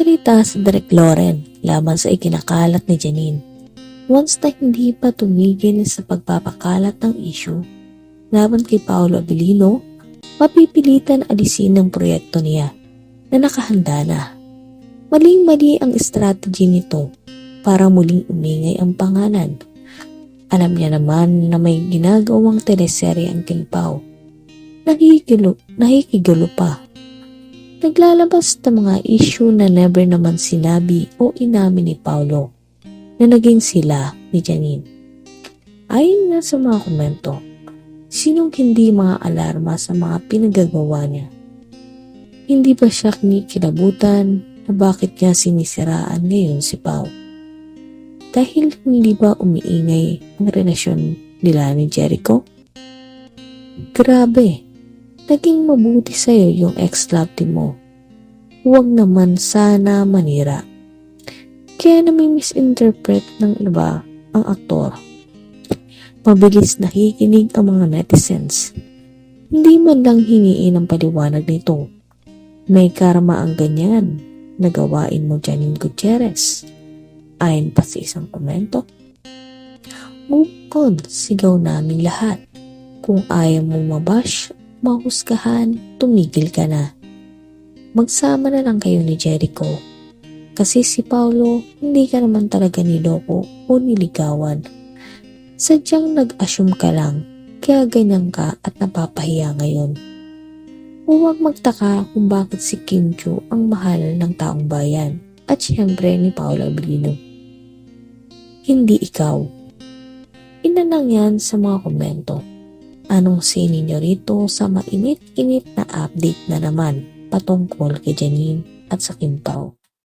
Nagsalita si Derek Loren laban sa ikinakalat ni Janine. Once na hindi pa tumigil sa pagpapakalat ng issue laban kay Paolo Abilino, mapipilitan alisin ng proyekto niya na nakahanda na. Maling-mali ang strategy nito para muling umingay ang pangalan. Alam niya naman na may ginagawang teleserye ang King Pao. Nakikigulo, nakikigulo pa naglalabas ng mga issue na never naman sinabi o inamin ni Paulo na naging sila ni Janine. Ayon na sa mga komento, sinong hindi mga alarma sa mga pinagagawa niya? Hindi ba siya kinikilabutan na bakit niya sinisiraan ngayon si Pau? Dahil hindi ba umiingay ang relasyon nila ni Jericho? Grabe, naging mabuti sa'yo yung ex-love mo. Huwag naman sana manira. Kaya nami-misinterpret ng iba ang aktor. Mabilis nakikinig ang mga netizens. Hindi man lang hingiin ang paliwanag nito. May karma ang ganyan na gawain mo Janine Gutierrez. Ayon pa sa isang komento. Move on, sigaw namin lahat. Kung ayaw mo mabash, mahusgahan, tumigil ka na. Magsama na lang kayo ni Jericho. Kasi si Paulo, hindi ka naman talaga niloko o niligawan. Sadyang nag-assume ka lang, kaya ganyan ka at napapahiya ngayon. Huwag magtaka kung bakit si Kim Chu ang mahal ng taong bayan at siyempre ni Paolo Abilino. Hindi ikaw. Ina yan sa mga komento. Anong say ninyo rito sa mainit-init na update na naman patungkol kay Janine at sa Kim Pao?